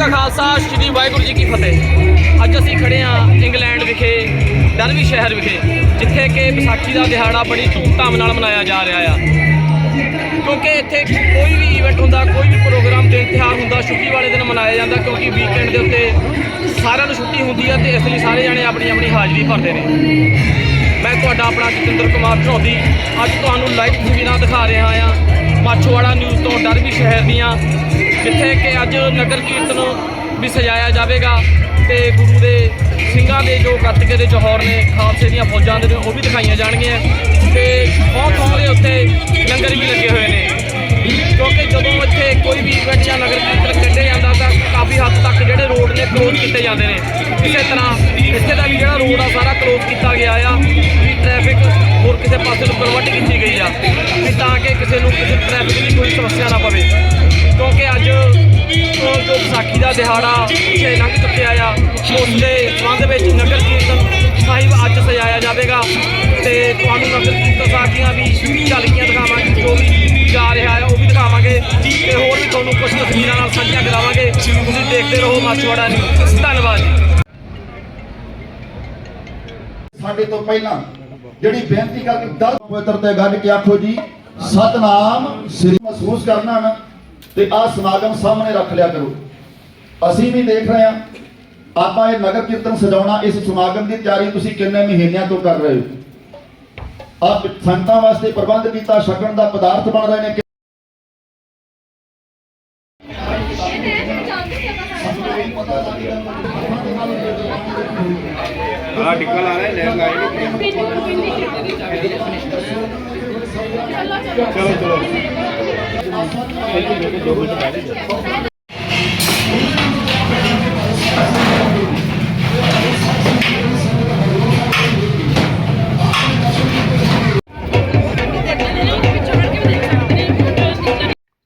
ਕਾ ਖਾਲਸਾ, ਸ੍ਰੀ ਵਾਹਿਗੁਰੂ ਜੀ ਕੀ ਫਤਿਹ। ਅੱਜ ਅਸੀਂ ਖੜੇ ਹਾਂ ਇੰਗਲੈਂਡ ਵਿਖੇ ਡਰਬੀ ਸ਼ਹਿਰ ਵਿਖੇ, ਜਿੱਥੇ ਕਿ ਵਿਸਾਖੀ ਦਾ ਦਿਹਾੜਾ ਬੜੀ ਧੂਮਧਾਮ ਨਾਲ ਮਨਾਇਆ ਜਾ ਰਿਹਾ ਆ। ਕਿਉਂਕਿ ਇੱਥੇ ਕੋਈ ਵੀ ਇਵੈਂਟ ਹੁੰਦਾ, ਕੋਈ ਵੀ ਪ੍ਰੋਗਰਾਮ ਦਿਨ ਤਿਉਹਾਰ ਹੁੰਦਾ, ਛੁੱਟੀ ਵਾਲੇ ਦਿਨ ਮਨਾਇਆ ਜਾਂਦਾ, ਕਿਉਂਕਿ ਵੀਕਐਂਡ ਦੇ ਉੱਤੇ ਸਾਰਿਆਂ ਨੂੰ ਛੁੱਟੀ ਹੁੰਦੀ ਆ ਤੇ ਇਸ ਲਈ ਸਾਰੇ ਜਣੇ ਆਪਣੀ ਆਪਣੀ ਹਾਜ਼ਰੀ ਭਰਦੇ ਨੇ। ਮੈਂ ਤੁਹਾਡਾ ਆਪਣਾ ਜਤਿੰਦਰ ਕੁਮਾਰ ਝੌਦੀ, ਅੱਜ ਤੁਹਾਨੂੰ ਲਾਈਵ ਤਸਵੀਰਾਂ ਦਿਖਾ ਰਿਹਾ ਹਾਂ ਮਾਛੋਵਾੜਾ ਨਿਊਜ਼ ਤੋਂ ਡਰਬੀ ਸ਼ਹਿਰ ਦੀਆਂ, ਜਿੱਥੇ ਕਿ ਅੱਜ ਨਗਰ ਕੀਰਤਨ ਵੀ ਸਜਾਇਆ ਜਾਵੇਗਾ ਤੇ ਗੁਰੂ ਦੇ ਸਿੰਘਾਂ ਦੇ ਜੋ ਗੱਤਕੇ ਦੇ ਜੋਹਰ ਨੇ, ਖਾਲਸੇ ਦੀਆਂ ਫੌਜਾਂ ਦੇ ਉਹ ਵੀ ਦਿਖਾਈਆਂ ਜਾਣਗੀਆਂ। ਤੇ ਬਹੁਤ ਥਾਂ ਦੇ ਉੱਤੇ ਲੰਗਰ ਵੀ ਲੱਗੇ ਹੋਏ ਨੇ। ਕਿਉਂਕਿ ਜਦੋਂ ਇੱਥੇ ਕੋਈ ਵੀ ਇਵੈਂਟ ਜਾਂ ਨਗਰ ਕੀਰਤਨ ਕੱਢਿਆ ਜਾਂਦਾ, ਤਾਂ ਕਾਫੀ ਹੱਦ ਤੱਕ ਜਿਹੜੇ ਰੋਡ ਨੇ ਕਲੋਜ਼ ਕੀਤੇ ਜਾਂਦੇ ਨੇ। ਇਸੇ ਤਰ੍ਹਾਂ ਇੱਥੇ ਦਾ ਵੀ ਜਿਹੜਾ ਰੋਡ ਆ, ਸਾਰਾ ਕਲੋਜ਼ ਕੀਤਾ ਗਿਆ ਆ। ਕਿਸੇ ਪਾਸੇ ਨੂੰ ਕਨਵਰਟ ਕੀਤੀ ਗਈ ਆ, ਵੀ ਤਾਂ ਕਿ ਕਿਸੇ ਨੂੰ ਕਿਸੇ ਟ੍ਰੈਫਿਕ ਦੀ ਕੋਈ ਸਮੱਸਿਆ ਨਾ ਪਵੇ। ਕਿਉਂਕਿ ਅੱਜ ਜੋ ਵਿਸਾਖੀ ਦਾ ਦਿਹਾੜਾ ਪਿੱਛੇ ਲੰਘ ਚੁੱਕਿਆ ਆ। ਉਸ ਦੇ ਸੰਬੰਧ ਵਿੱਚ ਨਗਰ ਕੀਰਤਨ ਸਾਹਿਬ ਅੱਜ ਸਜਾਇਆ ਜਾਵੇਗਾ ਤੇ ਤੁਹਾਨੂੰ ਨਗਰ ਕੀਰਤਨ ਸਾਖੀਆਂ ਵੀ ਝਲਕੀਆਂ ਦਿਖਾਵਾਂਗੇ, ਜੋ ਵੀ ਜਾ ਰਿਹਾ ਹੈ ਉਹ ਵੀ ਦਿਖਾਵਾਂਗੇ ਤੇ ਹੋਰ ਵੀ ਤੁਹਾਨੂੰ ਕੁਝ ਤਸਵੀਰਾਂ ਨਾਲ ਸਾਂਝੀਆਂ ਕਰਾਵਾਂਗੇ। ਤੁਸੀਂ ਦੇਖਦੇ ਰਹੋ ਮਾਛਵਾੜਾ ਨਿਊਜ਼। ਧੰਨਵਾਦ ਜੀ। ਸਾਡੇ ਤੋਂ ਪਹਿਲਾਂ ਜਿਹੜੀ ਬੇਨਤੀ ਕਰਕੇ ਦਲ ਪਵਿੱਤਰ ਤੇ ਗੱਡ ਕੇ ਆਖੋ ਜੀ, ਸਤਨਾਮ ਸ੍ਰੀ ਮਹਿਸੂਸ ਕਰਨਾ ਨਾ ਤੇ ਆ ਸਮਾਗਮ ਸਾਹਮਣੇ ਰੱਖ ਲਿਆ ਕਰੋ। ਅਸੀਂ ਵੀ ਦੇਖ ਰਹੇ ਹਾਂ, ਆਪਾਂ ਇਹ ਨਗਰ ਕੀਰਤਨ ਸਜਾਉਣਾ ਇਸ ਸਮਾਗਮ ਦੀ ਤਿਆਰੀ ਤੁਸੀਂ ਕਿੰਨੇ ਮਹੀਨਿਆਂ ਤੋਂ ਕਰ ਰਹੇ ਹੋ? ਆਪ ਸੰਗਤਾਂ ਵਾਸਤੇ ਪ੍ਰਬੰਧ ਕੀਤਾ, ਛਕਣ ਦਾ ਪਦਾਰਥ ਬਣ ਰਹੇ ਨੇ। ਆ ਟਿੱਕਾ ਲਾ ਲੈ ਲੈ ਲਾਈਟ ਚਲੋ ਚਲੋ।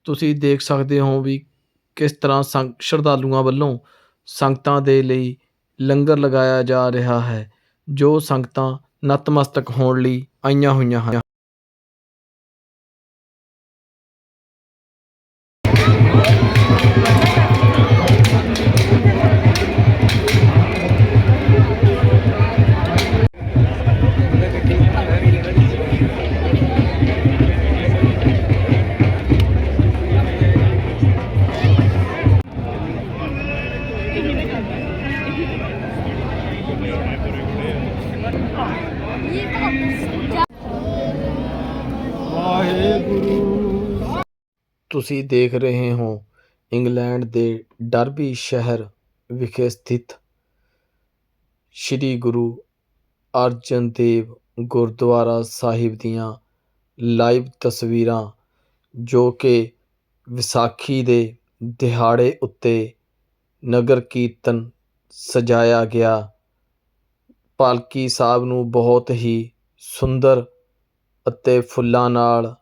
ਤੁਸੀਂ ਦੇਖ ਸਕਦੇ ਹੋ ਵੀ ਕਿਸ ਤਰ੍ਹਾਂ ਸੰਗ ਸ਼ਰਧਾਲੂਆਂ ਵੱਲੋਂ ਸੰਗਤਾਂ ਦੇ ਲਈ ਲੰਗਰ ਲਗਾਇਆ ਜਾ ਰਿਹਾ ਹੈ ਜੋ ਸੰਗਤਾਂ ਨਤਮਸਤਕ ਹੋਣ ਲਈ ਆਈਆਂ ਹੋਈਆਂ ਹਨ। ਤੁਸੀਂ ਦੇਖ ਰਹੇ ਹੋ ਇੰਗਲੈਂਡ ਦੇ ਡਰਬੀ ਸ਼ਹਿਰ ਵਿਖੇ ਸਥਿਤ ਸ੍ਰੀ ਗੁਰੂ ਅਰਜਨ ਦੇਵ ਗੁਰਦੁਆਰਾ ਸਾਹਿਬ ਦੀਆਂ ਲਾਈਵ ਤਸਵੀਰਾਂ, ਜੋ ਕਿ ਵਿਸਾਖੀ ਦੇ ਦਿਹਾੜੇ ਉੱਤੇ ਨਗਰ ਕੀਰਤਨ ਸਜਾਇਆ ਗਿਆ। ਪਾਲਕੀ ਸਾਹਿਬ ਨੂੰ ਬਹੁਤ ਹੀ ਸੁੰਦਰ ਅਤੇ ਫੁੱਲਾਂ ਨਾਲ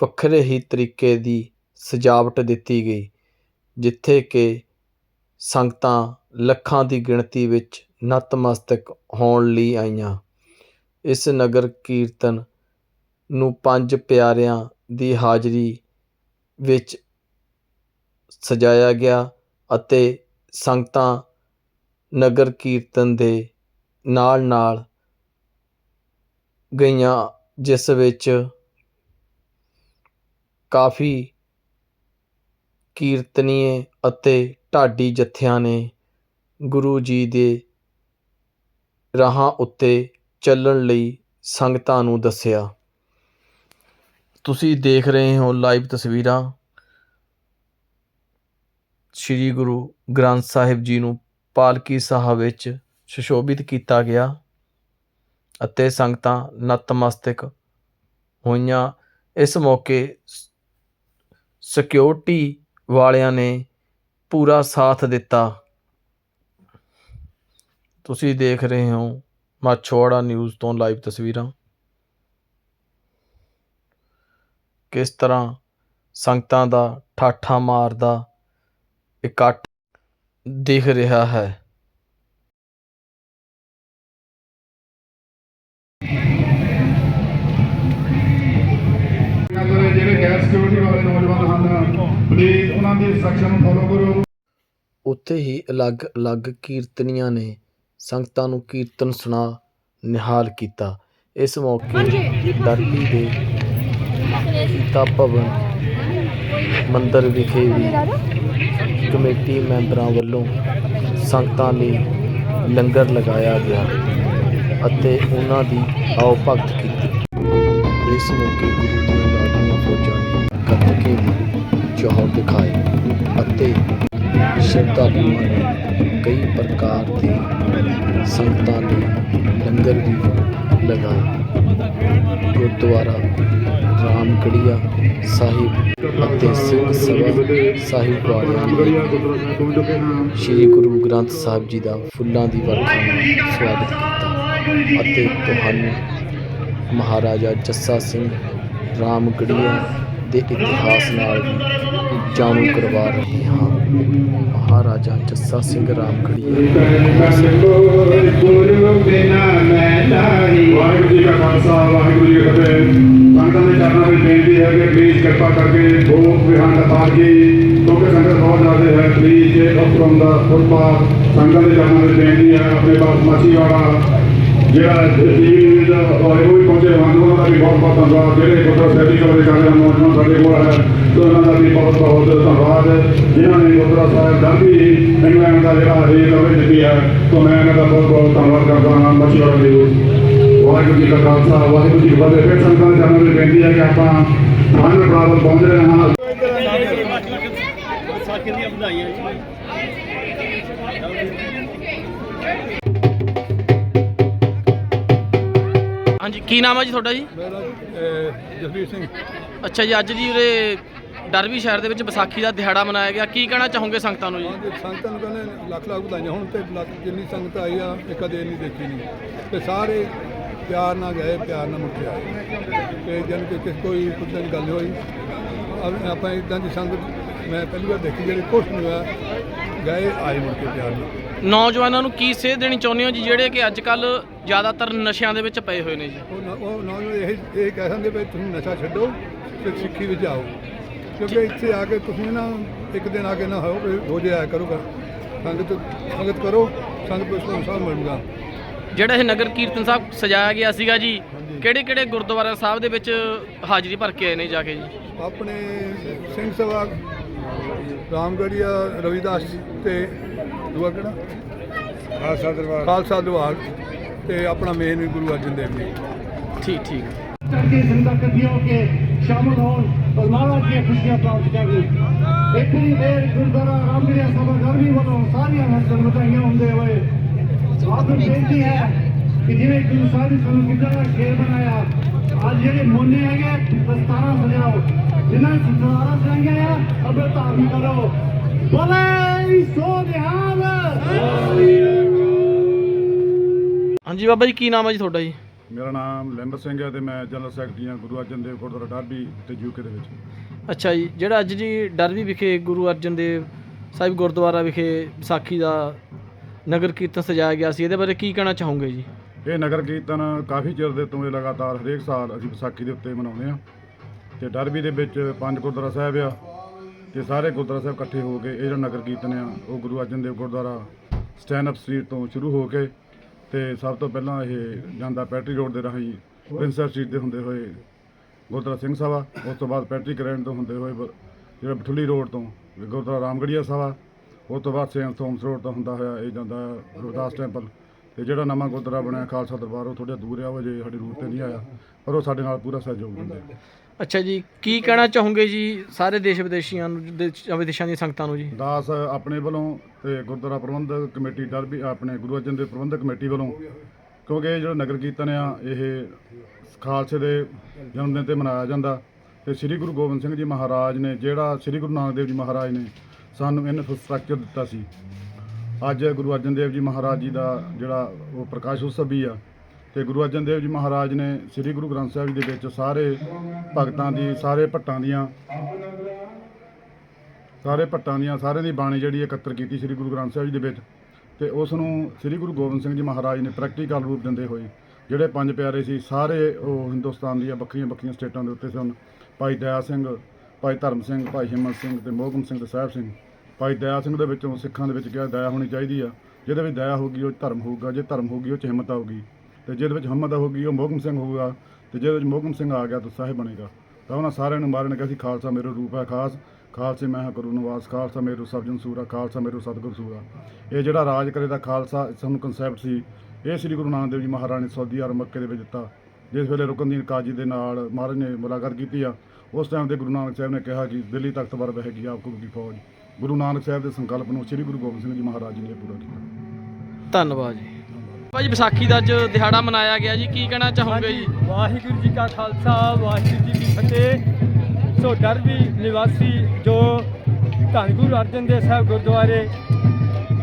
ਵੱਖਰੇ ਹੀ ਤਰੀਕੇ ਦੀ ਸਜਾਵਟ ਦਿੱਤੀ ਗਈ, ਜਿੱਥੇ ਕਿ ਸੰਗਤਾਂ ਲੱਖਾਂ ਦੀ ਗਿਣਤੀ ਵਿੱਚ ਨਤਮਸਤਕ ਹੋਣ ਲਈ ਆਈਆਂ। ਇਸ ਨਗਰ ਕੀਰਤਨ ਨੂੰ ਪੰਜ ਪਿਆਰਿਆਂ ਦੀ ਹਾਜ਼ਰੀ ਵਿੱਚ ਸਜਾਇਆ ਗਿਆ ਅਤੇ ਸੰਗਤਾਂ ਨਗਰ ਕੀਰਤਨ ਦੇ ਨਾਲ ਨਾਲ ਗਈਆਂ, ਜਿਸ ਵਿੱਚ ਕਾਫੀ ਕੀਰਤਨੀਏ ਅਤੇ ਢਾਡੀ ਜੱਥਿਆਂ ਨੇ ਗੁਰੂ ਜੀ ਦੇ ਰਾਹਾਂ ਉੱਤੇ ਚੱਲਣ ਲਈ ਸੰਗਤਾਂ ਨੂੰ ਦੱਸਿਆ। ਤੁਸੀਂ ਦੇਖ ਰਹੇ ਹੋ ਲਾਈਵ ਤਸਵੀਰਾਂ। ਸ੍ਰੀ ਗੁਰੂ ਗ੍ਰੰਥ ਸਾਹਿਬ ਜੀ ਨੂੰ ਪਾਲਕੀ ਸਾਹਿਬ ਵਿੱਚ ਸੁਸ਼ੋਭਿਤ ਕੀਤਾ ਗਿਆ ਅਤੇ ਸੰਗਤਾਂ ਨਤਮਸਤਕ ਹੋਈਆਂ। ਇਸ ਮੌਕੇ ਸਿਕਿਉਰਿਟੀ ਵਾਲਿਆਂ ਨੇ ਪੂਰਾ ਸਾਥ ਦਿੱਤਾ। ਤੁਸੀਂ ਦੇਖ ਰਹੇ ਹੋ ਮਾਛੋੜਾ ਨਿਊਜ਼ ਤੋਂ ਲਾਈਵ ਤਸਵੀਰਾਂ। ਕਿਸ ਤਰ੍ਹਾਂ ਸੰਗਤਾਂ ਦਾ ਠਾਠਾ ਮਾਰਦਾ, ਇਕੱਠ ਦਿਖ ਰਿਹਾ ਹੈ। ਉਹਨਾਂ ਦੀ ਇੰਸਟਰਕਸ਼ਨ ਨੂੰ ਫੋਲੋ ਕਰੋ। ਉੱਥੇ ਹੀ ਅਲੱਗ-ਅਲੱਗ ਕੀਰਤਨੀਆਂ ਨੇ ਸੰਗਤਾਂ ਨੂੰ ਕੀਰਤਨ ਸੁਣਾ ਨਿਹਾਲ ਕੀਤਾ। ਇਸ ਮੌਕੇ ਦਰਬੀ ਦੇ ਗੀਤਾ ਭਵਨ ਮੰਦਿਰ ਵਿਖੇ ਵੀ ਕਮੇਟੀ ਮੈਂਬਰਾਂ ਵੱਲੋਂ ਸੰਗਤਾਂ ਲਈ ਲੰਗਰ ਲਗਾਇਆ ਗਿਆ ਅਤੇ ਉਹਨਾਂ ਦੀ ਆਓ ਭਗਤ ਕੀਤੀ। ਇਸ ਮੌਕੇ ਗੁਰੂ ਦੀਆਂ ਲਾਡੀਆਂ ਫੌਜਾਂ ਨੇ ਗੱਤਕੇ ਦੀ ਜੌਹਰ ਦਿਖਾਏ ਅਤੇ ਸ਼ਰਧਾਲੂਆਂ ਨੇ ਕਈ ਪ੍ਰਕਾਰ ਦੇ ਸੰਗਤਾਂ ਲਈ ਲੰਗਰ ਵੀ ਲਗਾਏ। ਗੁਰਦੁਆਰਾ ਰਾਮਗੜੀਆ ਸਾਹਿਬ ਅਤੇ ਸਿੰਘ ਸਭਾ ਸਾਹਿਬ ਵਾਲਿਆਂ ਨੇ ਸ੍ਰੀ ਗੁਰੂ ਗ੍ਰੰਥ ਸਾਹਿਬ ਜੀ ਦਾ ਫੁੱਲਾਂ ਦੀ ਵਰਖਾ ਨਾਲ ਸਵਾਗਤ ਕੀਤਾ ਅਤੇ ਤੁਹਾਨੂੰ ਮਹਾਰਾਜਾ ਜੱਸਾ ਸਿੰਘ ਰਾਮਗੜੀਆ ਦੇ ਇਤਿਹਾਸ ਨਾਲ ਜਾਣੂ ਕਰਵਾ ਰਹੇ ਹਾਂ। ਮਹਾਰਾਜਾ ਜੱਸਾ ਸਿੰਘ ਰਾਮਗੜੀਆ। ਵਾਹਿਗੁਰੂ ਜੀ ਕਾ ਖਾਲਸਾ, ਵਾਹਿਗੁਰੂ ਜੀ ਕੀ ਫਤਿਹ। ਸੰਗਤਾਂ ਦੇ ਚਰਨਾਂ ਵਿੱਚ ਬੇਨਤੀ ਹੈ ਕਿ ਪਲੀਜ਼ ਕਿਰਪਾ ਕਰਕੇ ਭੋਗ ਵਿਹਾਰ ਦਾ ਪਾਠ ਜੀ ਕਿਉਂਕਿ ਸੰਗਤ ਬਹੁਤ ਜ਼ਿਆਦਾ ਹੈ ਪਲੀਜ਼ ਜੇ ਹੁਕਮ ਦਾ ਫੁੱਟਪਾਥ ਸੰਗਤਾਂ ਦੇ ਚਰਨਾਂ ਵਿੱਚ ਬੇਨਤੀ ਹੈ, ਆਪਣੇ ਪਾਸ ਮਾਛੀ ਵਾਲਾ ਜਿਹੜਾ ਟੀਵੀ ਔਰ ਉਹ ਵੀ ਪਹੁੰਚੇ ਹਨ ਉਹਨਾਂ ਦਾ ਵੀ ਬਹੁਤ ਬਹੁਤ ਧੰਨਵਾਦ ਜਿਹੜੇ ਗੁਰਦੁਆਰਾ ਸਾਹਿਬ ਦੀ ਕਵਰੇਜ ਹਨ ਨੌਜਵਾਨ ਸਾਡੇ ਕੋਲ ਹੈ ਤੇ ਉਹਨਾਂ ਦਾ ਵੀ ਬਹੁਤ ਬਹੁਤ ਧੰਨਵਾਦ ਜਿਨ੍ਹਾਂ ਨੇ ਗੁਰਦੁਆਰਾ ਸਾਹਿਬ ਗਾਂਧੀ ਇੰਗਲੈਂਡ ਦਾ ਜਿਹੜਾ ਹੈ ਕਵਰੇਜ ਦਿੱਤੀ ਹੈ ਤੋਂ ਮੈਂ ਇਹਨਾਂ ਦਾ ਬਹੁਤ ਬਹੁਤ ਧੰਨਵਾਦ ਕਰਦਾ ਹਾਂ ਮਾਛੀ ਵਾਲਾ ਵਾਹਿਗੁਰੂ ਜੀ। ਕਾ ਖਾਲਸਾ ਵਾਹਿਗੁਰੂ ਜੀ ਕੀ ਫਤਿਹ ਫਿਰ ਸੰਗਤਾਂ ਦੇ ਚਰਨਾਂ ਬੇਨਤੀ ਹੈ ਕਿ ਆਪਾਂ ਧੰਨ ਪ੍ਰਾਪਤ ਪਹੁੰਚ ਰਹੇ ਹਾਂ ਹਾਂਜੀ ਕੀ ਨਾਮ ਹੈ ਜੀ ਤੁਹਾਡਾ ਜੀ? ਮੇਰਾ ਅਹ, ਜਸਵੀਰ ਸਿੰਘ। ਅੱਛਾ ਜੀ ਅੱਜ ਜੀ ਉਰੇ ਡਰਬੀ ਸ਼ਹਿਰ ਦੇ ਵਿੱਚ ਵਿਸਾਖੀ ਦਾ ਦਿਹਾੜਾ ਮਨਾਇਆ ਗਿਆ। ਕੀ ਕਹਿਣਾ ਚਾਹੋਗੇ ਸੰਗਤਾਂ ਨੂੰ ਜੀ? ਸੰਗਤਾਂ ਨੂੰ ਕਹਿੰਦੇ ਲੱਖ ਲੱਖ ਵਧਾਈਆਂ। ਹੁਣ ਤੇ ਲੱਖ ਜਿੰਨੀ ਸੰਗਤ ਆਈ ਆ ਇਹ ਕਦੇ ਨਹੀਂ ਦੇਖੀ ਨਹੀਂ। ਤੇ ਸਾਰੇ ਪਿਆਰ ਨਾਲ ਗਏ ਪਿਆਰ ਨਾਲ ਮੁੜ ਕੇ ਆਏ। ਤੇ ਜਨ ਕਿ ਕਿਸੇ ਕੋਈ ਕੁਝ ਗੱਲ ਹੋਈ। ਆਪਾਂ ਇਦਾਂ ਦੀ ਸੰਗਤ ਮੈਂ ਪਹਿਲੀ ਵਾਰ ਦੇਖੀ ਜਿਹੜੀ ਕੁਛ ਨਹੀਂ ਹੋਇਆ ਗਏ ਆਏ ਮੁੜ ਕੇ ਪਿਆਰ ਨਾਲ। ਨੌਜਵਾਨਾਂ ਨੂੰ ਕੀ ਸੇਧ ਦੇਣੀ ਚਾਹੁੰਦੇ ਹੋ ਜੀ ਜਿਹੜੇ ਕਿ ਅੱਜ ਕੱਲ ਜ਼ਿਆਦਾਤਰ ਨਸ਼ਿਆਂ ਦੇ ਵਿੱਚ ਪਏ ਹੋਏ ਨੇ ਜੀ? ਉਹ ਨ- ਉਹ ਨੌਜਵਾਨ ਇਹ ਇਹ ਕਹਿ ਸਕਦੇ ਵੀ ਤੁਸੀਂ ਨਸ਼ਾ ਛੱਡੋ ਤੇ ਸਿੱਖੀ ਵਿੱਚ ਆਓ। ਕਿਉਂਕਿ ਇੱਥੇ ਆ ਕੇ ਤੁਸੀਂ ਨਾ ਇੱਕ ਦਿਨ ਆ ਕੇ ਨਾ ਹੋ ਹੋ ਜਾਇਆ ਕਰੋਗਾ ਸੰਗਤ ਸੰਗਤ ਕਰੋ ਸੰਗਤ ਤੋਂ ਸੰਸਾਰ ਮਿਲੂਗਾ। ਜਿਹੜਾ ਇਹ ਨਗਰ ਕੀਰਤਨ ਸਾਹਿਬ ਸਜਾਇਆ ਗਿਆ ਸੀਗਾ ਜੀ ਹਾਂਜੀ। ਕਿਹੜੇ ਕਿਹੜੇ ਗੁਰਦੁਆਰਾ ਸਾਹਿਬ ਦੇ ਵਿੱਚ ਹਾਜ਼ਰੀ ਭਰ ਕੇ ਆਏ ਨੇ ਜਾ ਕੇ ਜੀ? ਆਪਣੇ ਸਿੰਘ ਸਭਾ ਰਾਮਗੜੀਆ ਰਵਿਦਾਸ ਤੇ ਦੂਆ ਕਿਹੜਾ? ਖਾਲਸਾ ਦਰਬਾਰ। ਖਾਲਸਾ ਦਰਬਾਰ। ਤੇ ਆਪਣਾ ਮੇਨ ਗੁਰੂ ਅਰਜਨ ਦੇਵ ਜੀ। ਠੀਕ ਠੀਕ। ਕਰਕੇ ਜ਼ਿੰਦਾ ਕਦੀਆਂ ਕੇ ਸ਼ਾਮਲ ਹੋਣ ਬਲਮਾਲਾ ਦੀਆਂ ਖੁਸ਼ੀਆਂ ਪ੍ਰਾਪਤ ਕਰਨੀ ਇੱਕ ਹੀ ਦੇਰ ਗੁਰਦੁਆਰਾ ਰਾਮਗੜੀਆ ਸਭਾ ਗਰਮੀ ਵੱਲੋਂ ਸਾਰੀਆਂ ਹਸਨ ਵਧਾਈਆਂ ਹੁੰਦੇ ਹੋਏ। ਆਪ ਬੇਨਤੀ ਹੈ ਕਿ ਜਿਵੇਂ ਗੁਰੂ ਸਾਹਿਬ ਸਾਨੂੰ ਕਿੱਦਾਂ ਦਾ ਖੇਲ ਬਣਾਇਆ ਅੱਜ ਜਿਹੜੇ ਮੋਨੇ ਹੈਗੇ ਦਸਤਾਰਾਂ ਸਜਾਓ। ਜਿਨ੍ਹਾਂ ਨੇ ਸਜਾਰਾ ਸਜਾਈਆਂ ਆ ਅਬੇ ਧਾਰਨ ਕਰੋ। ਬੋਲੇ! ਹਾਂਜੀ ਬਾਬਾ ਜੀ ਕੀ ਨਾਮ ਹੈ ਜੀ ਤੁਹਾਡਾ ਜੀ? ਮੇਰਾ ਨਾਮ ਲੈਂਬਰ ਸਿੰਘ ਹੈ ਤੇ ਮੈਂ ਜਨਰਲ ਸੈਕਟਰੀ ਹਾਂ ਗੁਰੂ ਅਰਜਨ ਦੇਵ ਗੁਰਦੁਆਰਾ ਡਾਬੀ ਤੇ ਯੂਕੇ ਦੇ ਵਿੱਚ। ਅੱਛਾ ਜੀ ਜਿਹੜਾ ਅੱਜ ਜੀ ਡਰਬੀ ਵਿਖੇ ਗੁਰੂ ਅਰਜਨ ਦੇਵ ਸਾਹਿਬ ਗੁਰਦੁਆਰਾ ਵਿਖੇ ਵਿਸਾਖੀ ਦਾ ਨਗਰ ਕੀਰਤਨ ਸਜਾਇਆ ਗਿਆ ਸੀ ਇਹਦੇ ਬਾਰੇ ਕੀ ਕਹਿਣਾ ਚਾਹੋਗੇ ਜੀ? ਇਹ ਨਗਰ ਕੀਰਤਨ ਕਾਫੀ ਚਿਰ ਦੇ ਤੋਂ ਇਹ ਲਗਾਤਾਰ ਹਰੇਕ ਸਾਲ ਅਸੀਂ ਵਿਸਾਖੀ ਦੇ ਉੱਤੇ ਮਨਾਉਂਦੇ ਹਾਂ ਤੇ ਡਰਬੀ ਦੇ ਵਿੱਚ ਪੰਜ ਗੁਰਦੁਆਰਾ ਸਾਹਿਬ ਆ ਤੇ ਸਾਰੇ ਗੁਰਦੁਆਰਾ ਸਾਹਿਬ ਇਕੱਠੇ ਹੋ ਕੇ ਇਹ ਜਿਹੜਾ ਨਗਰ ਕੀਰਤਨ ਆ, ਉਹ Guru Arjan Dev Gurdwara stand up street ਤੋਂ ਸ਼ੁਰੂ ਹੋ ਕੇ ਤੇ ਸਭ ਤੋਂ ਪਹਿਲਾਂ ਇਹ ਜਾਂਦਾ ਪੈਟਰੀ ਰੋਡ ਦੇ ਰਾਹੀਂ ਪ੍ਰਿੰਸਰ ਸਟਰੀਟ ਦੇ ਹੁੰਦੇ ਹੋਏ ਗੁਰਦੁਆਰਾ ਸਿੰਘ ਸਭਾ, ਉਸ ਤੋਂ ਬਾਅਦ ਪੈਟਰੀ ਗ੍ਰੈਂਡ ਤੋਂ ਹੁੰਦੇ ਹੋਏ ਬ- ਜਿਹੜਾ ਬਠੁੱਲੀ ਰੋਡ ਤੋਂ ਗੁਰਦੁਆਰਾ ਰਾਮਗੜੀਆ ਸਭਾ, ਉਸ ਤੋਂ ਬਾਅਦ ਸੇਂਟ ਥੋਮਸ ਰੋਡ ਤੋਂ ਹੁੰਦਾ ਹੋਇਆ ਇਹ ਜਾਂਦਾ ਰਵਿਦਾਸ ਟੈਂਪਲ ਤੇ ਜਿਹੜਾ ਨਵਾਂ ਗੁਰਦੁਆਰਾ ਬਣਿਆ ਖਾਲਸਾ ਦਰਬਾਰ, ਉਹ ਥੋੜਾ ਦੂਰ ਆ, ਉਹ ਜੇ ਸਾਡੀ ਰੂਟ ਤੇ ਨਹੀਂ ਆਇਆ, ਪਰ ਉਹ ਸਾਡੇ ਨਾਲ ਪੂਰਾ ਸਹਿਯੋਗ ਦਿੰਦੇ ਅੱਛਾ ਜੀ, ਕੀ ਕਹਿਣਾ ਚਾਹੋਗੇ ਜੀ ਸਾਰੇ ਦੇਸ਼ ਵਿਦੇਸ਼ੀਆਂ ਨੂੰ ਦੇਸ਼ ਵਿਦੇਸ਼ਾਂ ਦੀਆਂ ਸੰਗਤਾਂ ਨੂੰ ਜੀ? ਦਾਸ ਆਪਣੇ ਵੱਲੋਂ ਤੇ ਗੁਰਦੁਆਰਾ ਪ੍ਰਬੰਧਕ ਕਮੇਟੀ ਡਰਬੀ ਆਪਣੇ ਗੁਰੂ ਅਰਜਨ ਦੇਵ ਪ੍ਰਬੰਧਕ ਕਮੇਟੀ ਵੱਲੋਂ, ਕਿਉਂਕਿ ਇਹ ਜਿਹੜਾ ਨਗਰ ਕੀਰਤਨ ਆ, ਇਹ ਖਾਲਸੇ ਦੇ ਜਨਮ ਦਿਨ ਤੇ ਮਨਾਇਆ ਜਾਂਦਾ। ਤੇ ਸ੍ਰੀ ਗੁਰੂ ਗੋਬਿੰਦ ਸਿੰਘ ਜੀ ਮਹਾਰਾਜ ਨੇ, ਜਿਹੜਾ ਸ੍ਰੀ ਗੁਰੂ ਨਾਨਕ ਦੇਵ ਜੀ ਮਹਾਰਾਜ ਨੇ ਸਾਨੂੰ ਇਨਫਰਾਸਟ੍ਰਕਚਰ ਦਿੱਤਾ ਸੀ। ਅੱਜ ਗੁਰੂ ਅਰਜਨ ਦੇਵ ਜੀ ਮਹਾਰਾਜ ਜੀ ਦਾ ਜਿਹੜਾ ਉਹ ਪ੍ਰਕਾਸ਼ ਉਤਸਵ ਵੀ ਆ ਤੇ ਗੁਰੂ ਅਰਜਨ ਦੇਵ ਜੀ ਮਹਾਰਾਜ ਨੇ ਸ੍ਰੀ ਗੁਰੂ ਗ੍ਰੰਥ ਸਾਹਿਬ ਜੀ ਦੇ ਵਿੱਚ ਸਾਰੇ ਭਗਤਾਂ ਦੀ, ਸਾਰੇ ਭੱਟਾਂ ਦੀਆਂ, ਸਾਰੇ ਭੱਟਾਂ ਦੀਆਂ, ਸਾਰਿਆਂ ਦੀ ਬਾਣੀ ਜਿਹੜੀ ਇਕੱਤਰ ਕੀਤੀ ਸ੍ਰੀ ਗੁਰੂ ਗ੍ਰੰਥ ਸਾਹਿਬ ਜੀ ਦੇ ਵਿੱਚ। ਤੇ ਉਸ ਨੂੰ ਸ੍ਰੀ ਗੁਰੂ ਗੋਬਿੰਦ ਸਿੰਘ ਜੀ ਮਹਾਰਾਜ ਨੇ ਪ੍ਰੈਕਟੀਕਲ ਰੂਪ ਦਿੰਦੇ ਹੋਏ, ਜਿਹੜੇ ਪੰਜ ਪਿਆਰੇ ਸੀ, ਸਾਰੇ ਉਹ ਹਿੰਦੁਸਤਾਨ ਦੀਆਂ ਵੱਖਰੀਆਂ ਵੱਖਰੀਆਂ ਸਟੇਟਾਂ ਦੇ ਉੱਤੇ ਸਨ। ਭਾਈ ਦਇਆ ਸਿੰਘ, ਭਾਈ ਧਰਮ ਸਿੰਘ, ਭਾਈ ਹਿੰਮਤ ਸਿੰਘ ਤੇ ਮੋਹਕਮ ਸਿੰਘ ਤੇ ਸਾਹਿਬ ਸਿੰਘ। ਭਾਈ ਦਇਆ ਸਿੰਘ ਦੇ ਵਿੱਚੋਂ ਸਿੱਖਾਂ ਦੇ ਵਿੱਚ ਕਿਹਾ ਦਇਆ ਹੋਣੀ ਚਾਹੀਦੀ ਆ? ਜਿਹਦੇ ਵਿੱਚ ਦਇਆ ਹੋਊਗੀ ਉਹ ਧਰਮ ਹੋਊਗਾ, ਜੇ ਧਰਮ ਹੋਊਗੀ ਉਹ 'ਚ ਹਿੰਮਤ ਆਊਗੀ। ਤੇ ਜਿਹਦੇ ਵਿੱਚ ਹਿੰਮਤ ਹੋਊਗੀ ਉਹ ਮੋਹਕਮ ਸਿੰਘ ਹੋਊਗਾ, ਤੇ ਜਿਹਦੇ ਵਿੱਚ ਮੋਹਕਮ ਸਿੰਘ ਆ ਗਿਆ, ਤਾਂ ਸਾਹਿਬ ਬਣੇਗਾ। ਤਾਂ ਉਹਨਾਂ ਸਾਰਿਆਂ ਨੂੰ ਮਾਰਨ ਕਿਹਾ ਸੀ, ਖਾਲਸਾ ਮੇਰੇ ਰੂਪ ਹੈ ਖਾਸ, ਖਾਲਸੇ ਮੈਂ ਹਾਂ ਗੁਰੂ ਨਿਵਾਸ, ਖਾਲਸਾ ਮੇਰੂ ਸਬਜਨ ਸੂਰਾ, ਖਾਲਸਾ ਮੇਰੂ ਸਤਿਗੁਰ ਸੂਰਾ। ਇਹ ਜਿਹੜਾ ਰਾਜ ਕਰੇ ਦਾ ਖਾਲਸਾ ਸਾਨੂੰ ਕਨਸੈਪਟ ਸੀ, ਇਹ ਸ੍ਰੀ ਗੁਰੂ ਨਾਨਕ ਦੇਵ ਜੀ ਮਹਾਰਾਜ ਨੇ ਸਾਊਦੀ ਅਰਬ ਮੱਕੇ ਦੇ ਵਿੱਚ ਦਿੱਤਾ। ਜਿਸ ਵੇਲੇ ਰੁਕਨਦੀਨ ਕਾਜੀ ਦੇ ਨਾਲ ਮਹਾਰਾਜ ਨੇ ਮੁਲਾਕਾਤ ਕੀਤੀ ਆ, ਉਸ ਟਾਈਮ 'ਤੇ ਗੁਰੂ ਨਾਨਕ ਸਾਹਿਬ ਨੇ ਕਿਹਾ ਕਿ ਦਿੱਲੀ ਤਖਤ ਪਰ ਬਹਿਗੀ ਆਪਕੋ ਦੀ ਫੌਜ। ਗੁਰੂ ਨਾਨਕ ਸਾਹਿਬ ਦੇ ਸੰਕਲਪ ਨੂੰ ਸ੍ਰੀ ਗੁਰੂ ਗੋਬਿੰਦ ਸਿੰਘ ਜੀ ਮਹਾਰਾਜ ਜੀ ਨੇ ਪੂਰਾ ਕੀਤਾ। ਧੰਨਵਾਦ ਜੀ। ਭਾਜੀ ਵਿਸਾਖੀ ਦਾ ਅੱਜ ਦਿਹਾੜਾ ਮਨਾਇਆ ਗਿਆ ਜੀ ਕੀ ਕਹਿਣਾ ਚਾਹੋਗੇ ਜੀ? ਵਾਹਿਗੁਰੂ ਜੀ ਕਾ ਖਾਲਸਾ ਵਾਹਿਗੁਰੂ ਜੀ ਕੀ ਫਤਿਹ। ਸੋ ਡਰਬੀ ਨਿਵਾਸੀ ਜੋ ਧੰਨ ਗੁਰੂ ਅਰਜਨ ਦੇਵ ਸਾਹਿਬ ਗੁਰਦੁਆਰੇ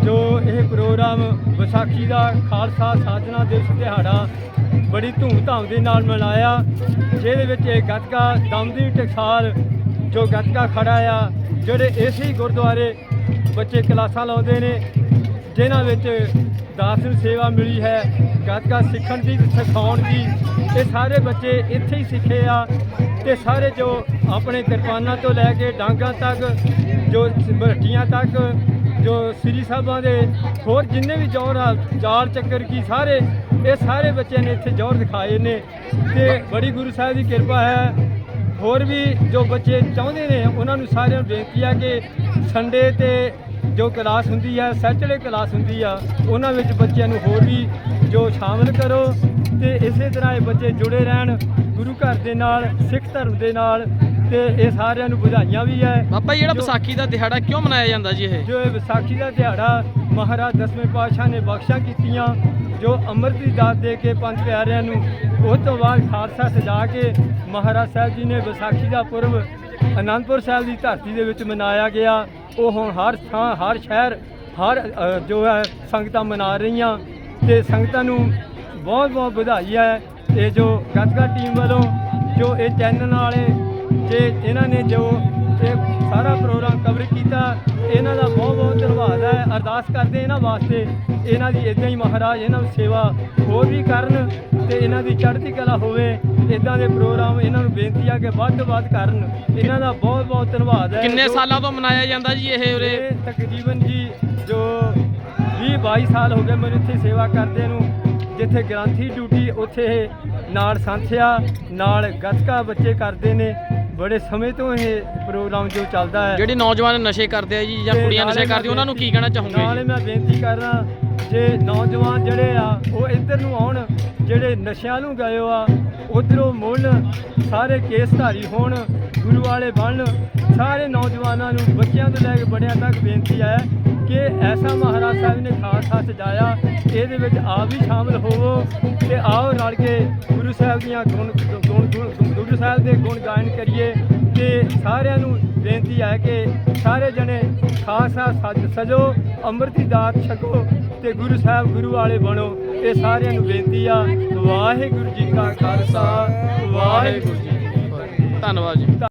ਜੋ ਇਹ ਪ੍ਰੋਗਰਾਮ ਵਿਸਾਖੀ ਦਾ ਖਾਲਸਾ ਸਾਜਣਾ ਦਿਵਸ ਦਿਹਾੜਾ ਬੜੀ ਧੂਮਧਾਮ ਦੇ ਨਾਲ ਮਨਾਇਆ ਜਿਹਦੇ ਵਿੱਚ ਇਹ ਗੱਤਕਾ ਦਮਦੀ ਟਕਸਾਲ ਜੋ ਗੱਤਕਾ ਖੜਾ ਆ ਜਿਹੜੇ ਇਸੇ ਗੁਰਦੁਆਰੇ ਬੱਚੇ ਕਲਾਸਾਂ ਲਾਉਂਦੇ ਨੇ ਜਿਨ੍ਹਾਂ ਵਿੱਚ ਦਾਸਨ ਸੇਵਾ ਮਿਲੀ ਹੈ। ਗੱਤਕਾ ਸਿੱਖਣ ਦੀ ਸਿਖਾਉਣ ਦੀ। ਇਹ ਸਾਰੇ ਬੱਚੇ ਇੱਥੇ ਹੀ ਸਿੱਖੇ ਆ। ਤੇ ਸਾਰੇ ਜੋ ਆਪਣੇ ਕਿਰਪਾਨਾਂ ਤੋਂ ਲੈ ਕੇ ਡਾਂਗਾਂ ਤੱਕ, ਜੋ ਭੱਟੀਆਂ ਤੱਕ, ਜੋ ਸ੍ਰੀ ਸਾਹਿਬਾਂ ਦੇ ਹੋਰ ਜਿੰਨੇ ਵੀ ਜੌਹਰ ਆ, ਜਾਲ ਚੱਕਰ ਕੀ ਸਾਰੇ, ਇਹ ਸਾਰੇ ਬੱਚਿਆਂ ਨੇ ਇੱਥੇ ਜ਼ੋਰ ਦਿਖਾਏ ਨੇ। ਤੇ ਬੜੀ ਗੁਰੂ ਸਾਹਿਬ ਦੀ ਕਿਰਪਾ ਹੈ। ਹੋਰ ਵੀ ਜੋ ਬੱਚੇ ਚਾਹੁੰਦੇ ਨੇ, ਉਹਨਾਂ ਨੂੰ ਸਾਰਿਆਂ ਨੂੰ ਬੇਨਤੀ ਆ ਕਿ ਸੰਡੇ ਤੇ ਜੋ ਕਲਾਸ ਹੁੰਦੀ ਹੈ ਸੈਚਰਡੇ ਕਲਾਸ ਹੁੰਦੀ ਆ ਉਹਨਾਂ ਵਿੱਚ ਬੱਚਿਆਂ ਨੂੰ ਹੋਰ ਵੀ ਜੋ ਸ਼ਾਮਲ ਕਰੋ ਤੇ ਇਸੇ ਤਰ੍ਹਾਂ ਇਹ ਬੱਚੇ ਜੁੜੇ ਰਹਿਣ ਗੁਰੂ ਘਰ ਦੇ ਨਾਲ ਸਿੱਖ ਧਰਮ ਦੇ ਨਾਲ ਤੇ ਇਹ ਸਾਰਿਆਂ ਨੂੰ ਵਧਾਈਆਂ ਵੀ ਹੈ ਬਾਬਾ ਜੀ ਜਿਹੜਾ ਵਿਸਾਖੀ ਦਾ ਦਿਹਾੜਾ ਕਿਉਂ ਮਨਾਇਆ ਜਾਂਦਾ ਜੀ ਇਹ? ਜੋ ਇਹ ਵਿਸਾਖੀ ਦਾ ਦਿਹਾੜਾ ਮਹਾਰਾਜ ਦਸਵੇਂ ਪਾਤਸ਼ਾਹ ਨੇ ਬਖਸ਼ਾ ਕੀਤੀਆਂ ਜੋ ਅੰਮ੍ਰਿਤ ਦੀ ਦਾਤ ਦੇ ਕੇ ਪੰਜ ਪਿਆਰਿਆਂ ਨੂੰ ਉਸ ਤੋਂ ਬਾਅਦ ਖਾਲਸਾ ਸਜਾ ਕੇ ਮਹਾਰਾਜ ਸਾਹਿਬ ਜੀ ਨੇ ਵਿਸਾਖੀ ਦਾ ਪੁਰਬ ਅਨੰਦਪੁਰ ਸਾਹਿਬ ਦੀ ਧਰਤੀ ਦੇ ਵਿੱਚ ਮਨਾਇਆ ਗਿਆ। ਉਹ ਹੁਣ ਹਰ ਥਾਂ, ਹਰ ਸ਼ਹਿਰ, ਹਰ ਜੋ ਹੈ, ਸੰਗਤਾਂ ਮਨਾ ਰਹੀਆਂ। ਤੇ ਸੰਗਤਾਂ ਨੂੰ ਬਹੁਤ ਬਹੁਤ ਵਧਾਈ ਹੈ। ਇਹ ਜੋ ਗੱਤਕਾ ਟੀਮ ਵੱਲੋਂ ਜੋ ਇਹ ਚੈਨਲ ਵਾਲੇ ਜੇ ਇਹਨਾਂ ਨੇ ਜੋ ਇਹ ਸਾਰਾ ਪ੍ਰੋਗਰਾਮ ਕਵਰ ਕੀਤਾ, ਇਹਨਾਂ ਦਾ ਬਹੁਤ ਅਰਦਾਸ ਕਰਦੇ ਇਹਨਾਂ ਵਾਸਤੇ ਇਹਨਾਂ ਦੀ ਇਦਾਂ ਹੀ ਮਹਾਰਾਜ ਇਹਨਾਂ ਨੂੰ ਸੇਵਾ ਹੋਰ ਵੀ ਕਰਨ ਤੇ ਇਹਨਾਂ ਦੀ ਚੜ੍ਹਦੀ ਕਲਾ ਹੋਵੇ ਇਦਾਂ ਦੇ ਪ੍ਰੋਗਰਾਮ ਇਹਨਾਂ ਨੂੰ ਬੇਨਤੀ ਆ ਕਿ ਵੱਧ ਤੋਂ ਵੱਧ ਕਰਨ। ਇਹਨਾਂ ਦਾ ਬਹੁਤ ਬਹੁਤ ਧੰਨਵਾਦ ਹੈ। ਕਿੰਨੇ ਸਾਲਾਂ ਤੋਂ ਮਨਾਇਆ ਜਾਂਦਾ ਜੀ ਇਹ ਉਰੇ? ਇਹ ਤਕਰੀਬਨ ਜੀ ਜੋ 20 22 ਸਾਲ ਹੋ ਗਏ ਮੈਨੂੰ ਇੱਥੇ ਸੇਵਾ ਕਰਦੇ ਨੂੰ ਜਿੱਥੇ ਗ੍ਰੰਥੀ ਡਿਊਟੀ ਉੱਥੇ ਇਹ ਨਾਲ ਸੰਥਿਆ ਨਾਲ ਗੱਤਕਾ ਬੱਚੇ ਕਰਦੇ ਨੇ। ਬੜੇ ਸਮੇਂ ਤੋਂ ਇਹ ਪ੍ਰੋਗਰਾਮ ਜੋ ਚੱਲਦਾ ਹੈ। ਜਿਹੜੇ ਨੌਜਵਾਨ ਨਸ਼ੇ ਕਰਦੇ ਆ ਜੀ ਜਾਂ ਤੇ ਕੁੜੀਆਂ ਨਾਲੇ ਨਸ਼ੇ ਮੈਂ ਕਰਦੀਆਂ ਉਹਨਾਂ ਨੂੰ ਕੀ ਕਹਿਣਾ ਚਾਹੋਗੇ ਨਾਲੇ ਜੀ? ਮੈਂ ਬੇਨਤੀ ਕਰਨਾ ਜੇ ਨੌਜਵਾਨ ਜਿਹੜੇ ਆ ਉਹ ਇੱਧਰ ਨੂੰ ਆਉਣ ਜਿਹੜੇ ਨਸ਼ਿਆਂ ਨੂੰ ਗਏ ਆ ਉਧਰੋਂ ਮੁੜਨ ਸਾਰੇ ਕੇਸ ਧਾਰੀ ਹੋਣ ਗੁਰੂ ਵਾਲੇ ਬਣਨ ਸਾਰੇ ਨੌਜਵਾਨਾਂ ਨੂੰ ਬੱਚਿਆਂ ਤੋਂ ਲੈ ਕੇ ਬੜਿਆਂ ਤੱਕ ਬੇਨਤੀ ਹੈ ਕਿ ਐਸਾ ਮਹਾਰਾਜ ਸਾਹਿਬ ਨੇ ਖਾਲਸਾ ਸਜਾਇਆ ਇਹਦੇ ਵਿੱਚ ਆਪ ਵੀ ਸ਼ਾਮਲ ਹੋਵੋ ਤੇ ਆਓ ਰਲ ਕੇ ਗੁਰੂ ਸਾਹਿਬ ਦੀਆਂ ਗੁਣ ਗੁਣ, ਗੁਣ- ਗੁਰੂ ਸਾਹਿਬ ਦੇ ਗੁਣ ਗਾਇਨ ਕਰੀਏ ਤੇ ਸਾਰਿਆਂ ਨੂੰ ਬੇਨਤੀ ਹੈ ਕਿ ਸਾਰੇ ਜਣੇ ਖਾਲਸਾ ਸਜ ਸਜੋ, ਅੰਮ੍ਰਿਤ ਦੀ ਦਾਤ ਛਕੋ ਤੇ ਗੁਰੂ ਸਾਹਿਬ ਗੁਰੂ ਵਾਲੇ ਬਣੋ। ਇਹ ਸਾਰਿਆਂ ਨੂੰ ਬੇਨਤੀ ਆ। ਵਾਹਿਗੁਰੂ ਜੀ ਕਾ ਖਾਲਸਾ, ਵਾਹਿਗੁਰੂ ਜੀ ਕੀ ਫਤਿਹ। ਧੰਨਵਾਦ ਜੀ।